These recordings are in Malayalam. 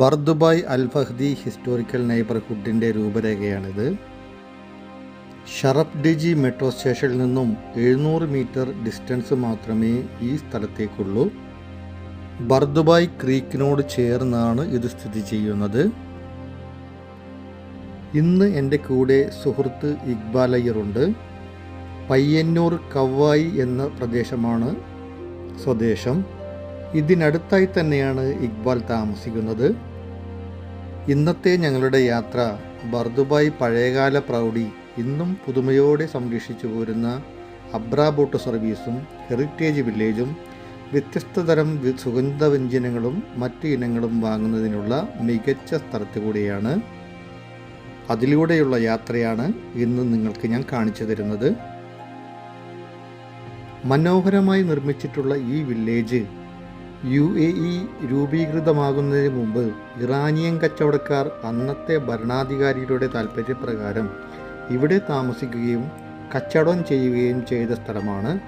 Bur Dubai Al Fahidi historical നെയ്ബർഹുഡിന്റെ രൂപരേഖയാണിത്. ഷറഫ് ഡിജി മെട്രോ സ്റ്റേഷനിൽ നിന്നും എഴുന്നൂറ് മീറ്റർ ഡിസ്റ്റൻസ് മാത്രമേ ഈ സ്ഥലത്തേക്കുള്ളൂ. ബർദുബായ് ക്രീക്കിനോട് ചേർന്നാണ് ഇത് സ്ഥിതി ചെയ്യുന്നത്. ഇന്ന് എന്റെ കൂടെ സുഹൃത്ത് ഇക്ബാലയ്യറുണ്ട് പയ്യന്നൂർ കവ്വായി എന്ന പ്രദേശമാണ് സ്വദേശം. ഇതിനടുത്തായി തന്നെയാണ് ഇക്ബാൽ താമസിക്കുന്നത്. ഇന്നത്തെ ഞങ്ങളുടെ യാത്ര ബർദുബായ് പഴയകാല പ്രൗഢി ഇന്നും പുതുമയോടെ സംരക്ഷിച്ചു പോരുന്ന അബ്ര ബോട്ട് സർവീസും ഹെറിറ്റേജ് വില്ലേജും വ്യത്യസ്ത തരം സുഗന്ധ സുഗന്ധവ്യഞ്ജനങ്ങളും മറ്റ് ഇനങ്ങളും വാങ്ങുന്നതിനുള്ള മികച്ച സ്ഥലത്ത് കൂടിയാണ് അതിലൂടെയുള്ള യാത്രയാണ് ഇന്ന് നിങ്ങൾക്ക് ഞാൻ കാണിച്ചു തരുന്നത്. മനോഹരമായി നിർമ്മിച്ചിട്ടുള്ള ഈ വില്ലേജ് യു എ ഇ രൂപീകൃതമാകുന്നതിന് മുമ്പ് ഇറാനിയൻ കച്ചവടക്കാർ അന്നത്തെ ഭരണാധികാരികളുടെ താൽപ്പര്യപ്രകാരം ഇവിടെ താമസിക്കുകയും കച്ചവടം ചെയ്യുകയും ചെയ്ത സ്ഥലമാണ്.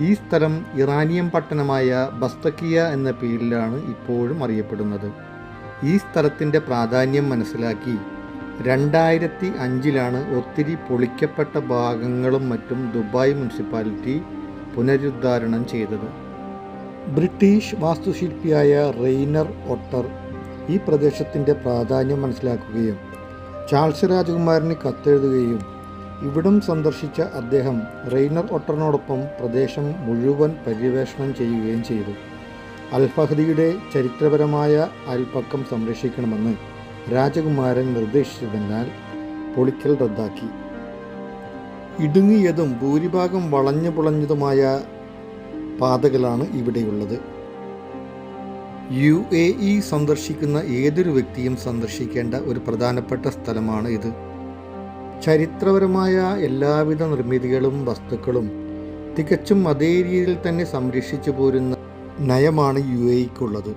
ഈ സ്ഥലം ഇറാനിയൻ പട്ടണമായ ബസ്തക്കിയ എന്ന പേരിലാണ് ഇപ്പോഴും അറിയപ്പെടുന്നത്. ഈ സ്ഥലത്തിന്റെ പ്രാധാന്യം മനസ്സിലാക്കി രണ്ടായിരത്തി അഞ്ചിലാണ് ഒത്തിരി പൊളിക്കപ്പെട്ട ഭാഗങ്ങളും മറ്റും ദുബായ് മുനിസിപ്പാലിറ്റി പുനരുദ്ധാരണം ചെയ്തത്. ബ്രിട്ടീഷ് വാസ്തുശില്പിയായ റെയ്നർ ഒട്ടർ ഈ പ്രദേശത്തിന്റെ പ്രാധാന്യം മനസ്സിലാക്കുകയും ചാൾസ് രാജകുമാരന് കത്തെഴുതുകയും ഇവിടം സന്ദർശിച്ച അദ്ദേഹം റെയ്നർ ഒട്ടറിനോടൊപ്പം പ്രദേശം മുഴുവൻ പര്യവേഷണം ചെയ്യുകയും ചെയ്തു. അൽഫഹദിയുടെ ചരിത്രപരമായ അയൽപ്പക്കം സംരക്ഷിക്കണമെന്ന് രാജകുമാരൻ നിർദ്ദേശിച്ചതിനാൽ പൊളിക്കൽ റദ്ദാക്കി. ഇടുങ്ങിയതും ഭൂരിഭാഗം വളഞ്ഞു പുളഞ്ഞതുമായ പാതകളാണ് ഇവിടെയുള്ളത്. യു എ ഇ സന്ദർശിക്കുന്ന ഏതൊരു വ്യക്തിയും സന്ദർശിക്കേണ്ട ഒരു പ്രധാനപ്പെട്ട സ്ഥലമാണ് ഇത്. ചരിത്രപരമായ എല്ലാവിധ നിർമ്മിതികളും വസ്തുക്കളും തികച്ചും അതേ രീതിയിൽ തന്നെ സംരക്ഷിച്ചു പോരുന്ന നയമാണ് യു എക്കുള്ളത്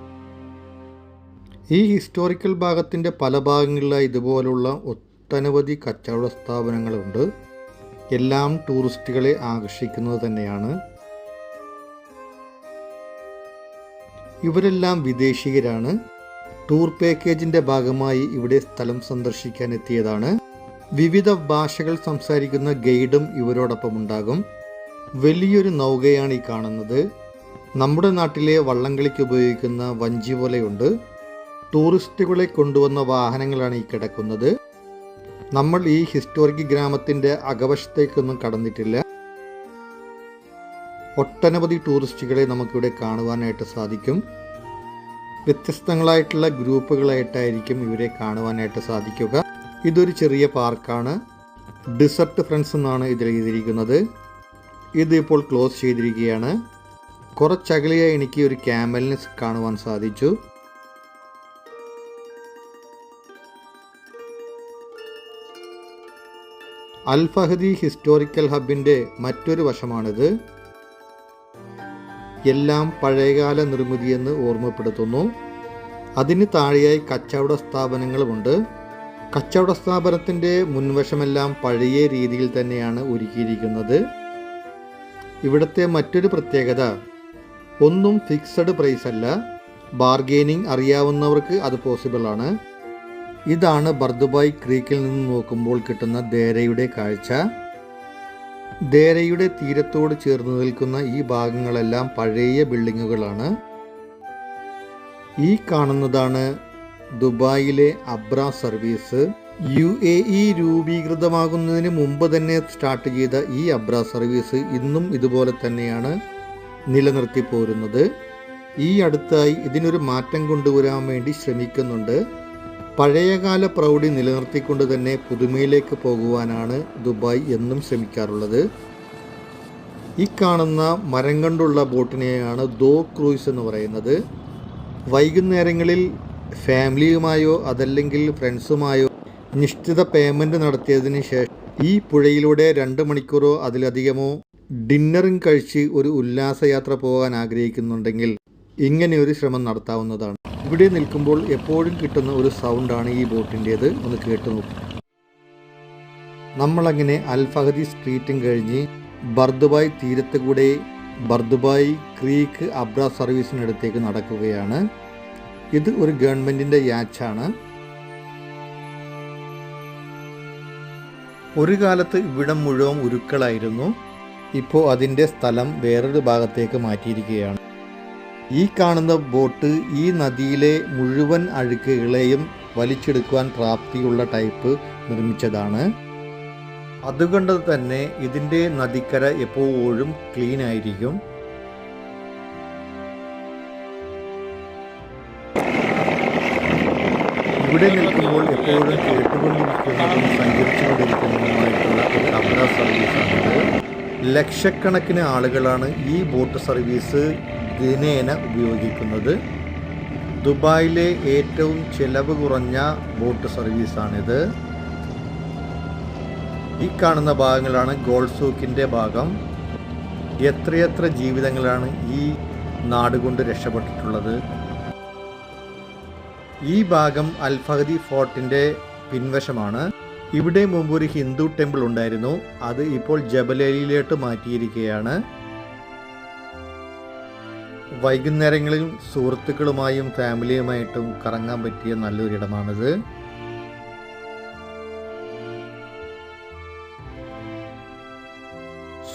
ഈ ഹിസ്റ്റോറിക്കൽ ഭാഗത്തിന്റെ പല ഭാഗങ്ങളിലായി ഇതുപോലുള്ള ഒട്ടനവധി കച്ചവട സ്ഥാപനങ്ങളുണ്ട്. എല്ലാം ടൂറിസ്റ്റുകളെ ആകർഷിക്കുന്നത് തന്നെയാണ്. ഇവരെല്ലാം വിദേശികരാണ്. ടൂർ പാക്കേജിന്റെ ഭാഗമായി ഇവിടെ സ്ഥലം സന്ദർശിക്കാൻ എത്തിയതാണ് വിവിധ ഭാഷകൾ സംസാരിക്കുന്ന ഗൈഡും ഇവരോടൊപ്പം ഉണ്ടാകും. വലിയൊരു നൗകയാണ് ഈ കാണുന്നത്. നമ്മുടെ നാട്ടിലെ വള്ളംകളിക്ക് ഉപയോഗിക്കുന്ന വഞ്ചി പോലെയുണ്ട്. ടൂറിസ്റ്റുകളെ കൊണ്ടുവന്ന വാഹനങ്ങളാണ് ഈ കിടക്കുന്നത്. നമ്മൾ ഈ ഹിസ്റ്റോറിക് ഗ്രാമത്തിന്റെ അകവശത്തേക്കൊന്നും കടന്നിട്ടില്ല. ഒട്ടനവധി ടൂറിസ്റ്റുകളെ നമുക്കിവിടെ കാണുവാനായിട്ട് സാധിക്കും. വ്യത്യസ്തങ്ങളായിട്ടുള്ള ഗ്രൂപ്പുകളായിട്ടായിരിക്കും ഇവരെ കാണുവാനായിട്ട് സാധിക്കുക. ഇതൊരു ചെറിയ പാർക്കാണ്. ഡിസർട്ട് ഫ്രണ്ട്സ് എന്നാണ് ഇതിൽ എഴുതിയിരിക്കുന്നത്. ഇതിപ്പോൾ ക്ലോസ് ചെയ്തിരിക്കുകയാണ്. കുറച്ചകലെയായി എനിക്ക് ഒരു ക്യാമലിനെ കാണുവാൻ സാധിച്ചു. അൽഫഹദി ഹിസ്റ്റോറിക്കൽ ഹബിന്റെ മറ്റൊരു വശമാണിത്. എല്ലാം പഴയകാല നിർമ്മിതിയെന്ന് ഓർമ്മപ്പെടുത്തുന്നു. അതിന് താഴെയായി കച്ചവട സ്ഥാപനങ്ങളുമുണ്ട്. കച്ചവട സ്ഥാപനത്തിന്റെ മുൻവശമെല്ലാം പഴയ രീതിയിൽ തന്നെയാണ് ഒരുക്കിയിരിക്കുന്നത്. ഇവിടുത്തെ മറ്റൊരു പ്രത്യേകത ഒന്നും ഫിക്സഡ് പ്രൈസ് അല്ല. ബാർഗെയിനിങ് അറിയാവുന്നവർക്ക് അത് പോസിബിൾ ആണ്. ഇതാണ് ബർദുബായ് ക്രീക്കിൽ നിന്ന് നോക്കുമ്പോൾ കിട്ടുന്ന ദേരയുടെ കാഴ്ച. ദേരയുടെ തീരത്തോട് ചേർന്ന് നിൽക്കുന്ന ഈ ഭാഗങ്ങളെല്ലാം പഴയ ബിൽഡിങ്ങുകളാണ്. ഈ കാണുന്നതാണ് ദുബായിലെ abra service. U A E രൂപീകൃതമാകുന്നതിന് മുമ്പ് തന്നെ സ്റ്റാർട്ട് ചെയ്ത ഈ അബ്ര സർവീസ് ഇന്നും ഇതുപോലെ തന്നെയാണ് നിലനിർത്തി പോരുന്നത്. ഈ അടുത്തായി ഇതിനൊരു മാറ്റം കൊണ്ടുവരാൻ വേണ്ടി ശ്രമിക്കുന്നുണ്ട്. പഴയകാല പ്രൗഢി നിലനിർത്തിക്കൊണ്ട് തന്നെ പുതുമയിലേക്ക് പോകുവാനാണ് ദുബായ് എന്നും ശ്രമിക്കാറുള്ളത്. ഈ കാണുന്ന മരം കൊണ്ടുള്ള ബോട്ടിനെയാണ് ദോ ക്രൂയിസ് എന്ന് പറയുന്നത്. വൈകുന്നേരങ്ങളിൽ ഫാമിലിയുമായോ അതല്ലെങ്കിൽ ഫ്രണ്ട്സുമായോ നിശ്ചിത പേയ്മെന്റ് നടത്തിയതിന് ശേഷം ഈ പുഴയിലൂടെ രണ്ട് മണിക്കൂറോ അതിലധികമോ ഡിന്നറും കഴിച്ച് ഒരു ഉല്ലാസയാത്ര പോകാൻ ആഗ്രഹിക്കുന്നുണ്ടെങ്കിൽ ഇങ്ങനെ ഒരു ശ്രമം നടത്താവുന്നതാണ്. ഇവിടെ നിൽക്കുമ്പോൾ എപ്പോഴും കിട്ടുന്ന ഒരു സൗണ്ടാണ് ഈ ബോട്ടിന്റേത് ഒന്ന് കേട്ടു നോക്കും. നമ്മളങ്ങനെ അൽഫഹദി സ്ട്രീറ്റും കഴിഞ്ഞ് ബർദുബായ് തീരത്ത് കൂടെ ബർദുബായ് ക്രീക്ക് അബ്ര സർവീസിനടുത്തേക്ക് നടക്കുകയാണ്. ഇത് ഒരു ഗവൺമെന്റിന്റെ യാച്ചാണ്. ഒരു കാലത്ത് ഇവിടം മുഴുവൻ ഉരുക്കളായിരുന്നു. ഇപ്പോൾ അതിന്റെ സ്ഥലം വേറൊരു ഭാഗത്തേക്ക് മാറ്റിയിരിക്കുകയാണ്. ഈ കാണുന്ന ബോട്ട് ഈ നദിയിലെ മുഴുവൻ അഴുക്കുകളെയും വലിച്ചെടുക്കുവാൻ പ്രാപ്തിയുള്ള ടൈപ്പ് നിർമ്മിച്ചതാണ്. അതുകൊണ്ട് തന്നെ ഇതിന്റെ നദിക്കര എപ്പോഴും ക്ലീൻ ആയിരിക്കും. ഇവിടെ നിൽക്കുമ്പോൾ എപ്പോഴും കേട്ടുകൊണ്ടിരിക്കുന്നതും സഞ്ചരിച്ചുകൊണ്ടിരിക്കുന്നതുമായിട്ടുള്ള ഒരു അബ്ര സർവീസാണിത് ലക്ഷക്കണക്കിന് ആളുകളാണ് ഈ ബോട്ട് സർവീസ് ദിനേന ഉപയോഗിക്കുന്നത്. ദുബായിലെ ഏറ്റവും ചിലവ് കുറഞ്ഞ ബോട്ട് സർവീസാണിത്. ഈ കാണുന്ന ഭാഗങ്ങളാണ് ഗോൾഡ് സൂക്കിന്റെ ഭാഗം. എത്രയെത്ര ജീവിതങ്ങളാണ് ഈ നാടുകൊണ്ട് രക്ഷപ്പെട്ടിട്ടുള്ളത്? ഈ ഭാഗം അൽഫഹദി ഫോർട്ടിന്റെ പിൻവശമാണ്. ഇവിടെ മുമ്പ് ഒരു ഹിന്ദു ടെമ്പിൾ ഉണ്ടായിരുന്നു. അത് ഇപ്പോൾ ജബലയിലോട്ട് മാറ്റിയിരിക്കുകയാണ്. വൈകുന്നേരങ്ങളിൽ സുഹൃത്തുക്കളുമായും ഫാമിലിയുമായിട്ടും കറങ്ങാൻ പറ്റിയ നല്ലൊരിടമാണിത്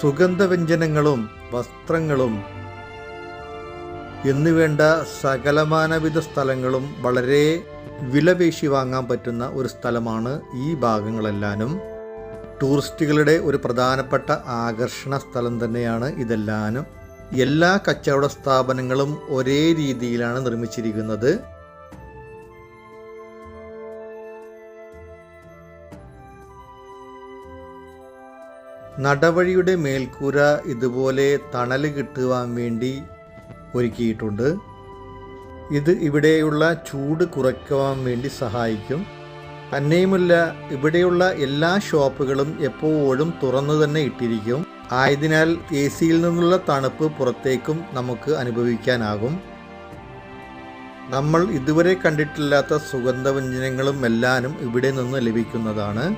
സുഗന്ധവ്യഞ്ജനങ്ങളും വസ്ത്രങ്ങളും എന്നുവേണ്ട സകലമാനവിധ സ്ഥലങ്ങളും വളരെ വിലപേശി വാങ്ങാൻ പറ്റുന്ന ഒരു സ്ഥലമാണ് ഈ ഭാഗങ്ങളെല്ലാനും. ടൂറിസ്റ്റുകളുടെ ഒരു പ്രധാനപ്പെട്ട ആകർഷണ സ്ഥലം തന്നെയാണ് ഇതെല്ലാനും. എല്ലാ കച്ചവട സ്ഥാപനങ്ങളും ഒരേ രീതിയിലാണ് നിർമ്മിച്ചിരിക്കുന്നത്. നടവഴിയുടെ മേൽക്കൂര ഇതുപോലെ തണൽ കിട്ടുവാൻ വേണ്ടി ഒരുക്കിയിട്ടുണ്ട്. ഇത് ഇവിടെയുള്ള ചൂട് കുറയ്ക്കുവാൻ വേണ്ടി സഹായിക്കും. തന്നെയുമല്ല ഇവിടെയുള്ള എല്ലാ ഷോപ്പുകളും എപ്പോഴും തുറന്നു തന്നെ ഇട്ടിരിക്കും. ആയതിനാൽ എ സിയിൽ നിന്നുള്ള തണുപ്പ് പുറത്തേക്കും നമുക്ക് അനുഭവിക്കാനാകും. നമ്മൾ ഇതുവരെ കണ്ടിട്ടില്ലാത്ത സുഗന്ധവ്യഞ്ജനങ്ങളും എല്ലാനും ഇവിടെ നിന്ന് ലഭിക്കുന്നതാണ്.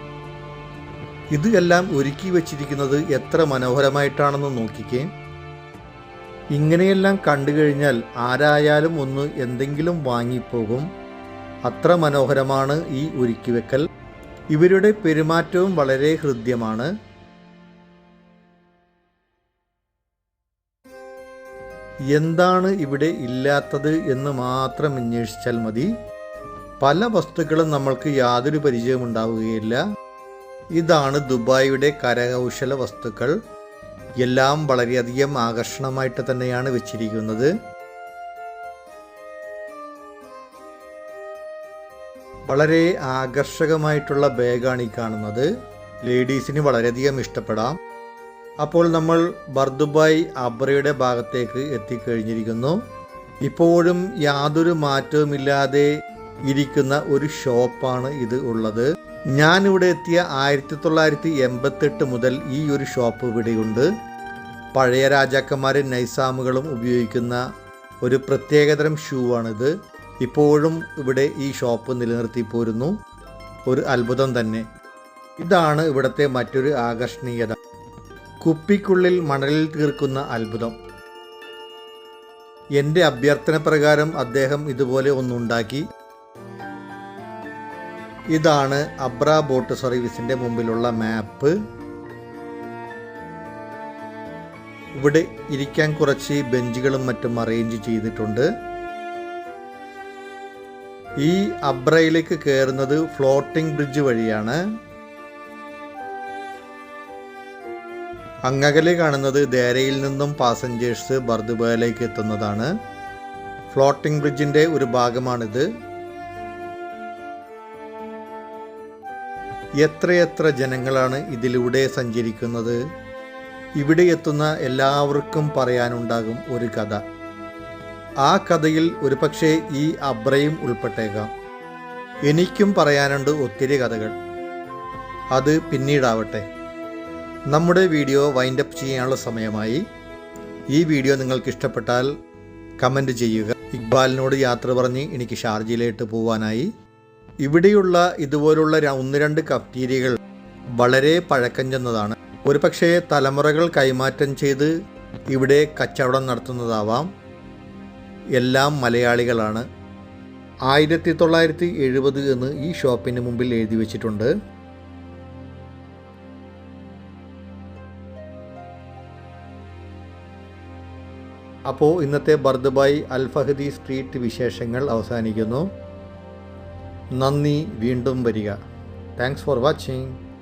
ഇത് എല്ലാം ഒരുക്കി വച്ചിരിക്കുന്നത് എത്ര മനോഹരമായിട്ടാണെന്ന് നോക്കിക്കേ. ഇങ്ങനെയെല്ലാം കണ്ടു കഴിഞ്ഞാൽ ആരായാലും ഒന്ന് എന്തെങ്കിലും വാങ്ങിപ്പോകും. അത്ര മനോഹരമാണ് ഈ ഒരുക്കിവെക്കൽ. ഇവരുടെ പെരുമാറ്റവും വളരെ ഹൃദ്യമാണ്. എന്താണ് ഇവിടെ ഇല്ലാത്തത് എന്ന് മാത്രം അന്വേഷിച്ചാൽ മതി. പല വസ്തുക്കളും നമ്മൾക്ക് യാതൊരു പരിചയം ഉണ്ടാവുകയില്ല. ഇതാണ് ദുബായിയുടെ കരകൗശല വസ്തുക്കൾ. എല്ലാം വളരെയധികം ആകർഷണമായിട്ട് തന്നെയാണ് വെച്ചിരിക്കുന്നത്. വളരെ ആകർഷകമായിട്ടുള്ള ബാഗാണ് ഈ കാണുന്നത്. ലേഡീസിന് വളരെയധികം ഇഷ്ടപ്പെടാം. അപ്പോൾ നമ്മൾ ബർദുബായ് അബ്രയുടെ ഭാഗത്തേക്ക് എത്തിക്കഴിഞ്ഞിരിക്കുന്നു. ഇപ്പോഴും യാതൊരു മാറ്റവുമില്ലാതെ ഇരിക്കുന്ന ഒരു ഷോപ്പാണ് ഇത് ഉള്ളത്. ഞാനിവിടെ എത്തിയ ആയിരത്തി തൊള്ളായിരത്തി എൺപത്തെട്ട് മുതൽ ഈ ഒരു ഷോപ്പ് ഇവിടെയുണ്ട്. പഴയ രാജാക്കന്മാരും നൈസാമുകളും ഉപയോഗിക്കുന്ന ഒരു പ്രത്യേകതരം ഷൂ ആണിത് ഇപ്പോഴും ഇവിടെ ഈ ഷോപ്പ് നിലനിർത്തി പോരുന്നു. ഒരു അത്ഭുതം തന്നെ. ഇതാണ് ഇവിടുത്തെ മറ്റൊരു ആകർഷണീയത. കുപ്പിക്കുള്ളിൽ മണലിൽ തീർക്കുന്ന അത്ഭുതം. എന്റെ അഭ്യർത്ഥന പ്രകാരം അദ്ദേഹം ഇതുപോലെ ഒന്നുണ്ടാക്കി. ഇതാണ് അബ്ര ബോട്ട് സർവീസിന്റെ മുമ്പിലുള്ള മാപ്പ്. ഇവിടെ ഇരിക്കാൻ കുറച്ച് ബെഞ്ചുകളും മറ്റും അറേഞ്ച് ചെയ്തിട്ടുണ്ട്. ഈ അബ്രയിലേക്ക് കയറുന്നത് ഫ്ലോട്ടിംഗ് ബ്രിഡ്ജ് വഴിയാണ്. അങ്ങകലെ കാണുന്നത് ദേരയിൽ നിന്നും പാസഞ്ചേഴ്സ് ബർദുബയിലേക്ക് എത്തുന്നതാണ്. ഫ്ലോട്ടിംഗ് ബ്രിഡ്ജിന്റെ ഒരു ഭാഗമാണിത്. എത്രയെത്ര ജനങ്ങളാണ് ഇതിലൂടെ സഞ്ചരിക്കുന്നത്? ഇവിടെ എത്തുന്ന എല്ലാവർക്കും പറയാനുണ്ടാകും ഒരു കഥ. ആ കഥയിൽ ഒരുപക്ഷെ ഈ അബ്രയും ഉൾപ്പെട്ടേക്കാം. എനിക്കും പറയാനുണ്ട് ഒത്തിരി കഥകൾ. അത് പിന്നീടാവട്ടെ. നമ്മുടെ വീഡിയോ വൈൻഡപ്പ് ചെയ്യാനുള്ള സമയമായി. ഈ വീഡിയോ നിങ്ങൾക്ക് ഇഷ്ടപ്പെട്ടാൽ കമന്റ് ചെയ്യുക. ഇക്ബാലിനോട് യാത്ര പറഞ്ഞ് എനിക്ക് ഷാർജയിലേക്ക് പോവാനായി. ഇവിടെയുള്ള ഇതുപോലുള്ള ഒന്ന് രണ്ട് കഫ്റ്റീരിയകൾ വളരെ പഴക്കം ചെന്നതാണ്. ഒരു പക്ഷേ തലമുറകൾ കൈമാറ്റം ചെയ്ത് ഇവിടെ കച്ചവടം നടത്തുന്നതാവാം. എല്ലാം മലയാളികളാണ്. ആയിരത്തി തൊള്ളായിരത്തി എഴുപത് എന്ന് ഈ ഷോപ്പിന് മുമ്പിൽ എഴുതി വെച്ചിട്ടുണ്ട്. അപ്പോൾ ഇന്നത്തെ ബർദുബായ് അൽഫഹദി സ്ട്രീറ്റ് വിശേഷങ്ങൾ അവസാനിക്കുന്നു. നന്ദി വീണ്ടും വരിക. Thanks for watching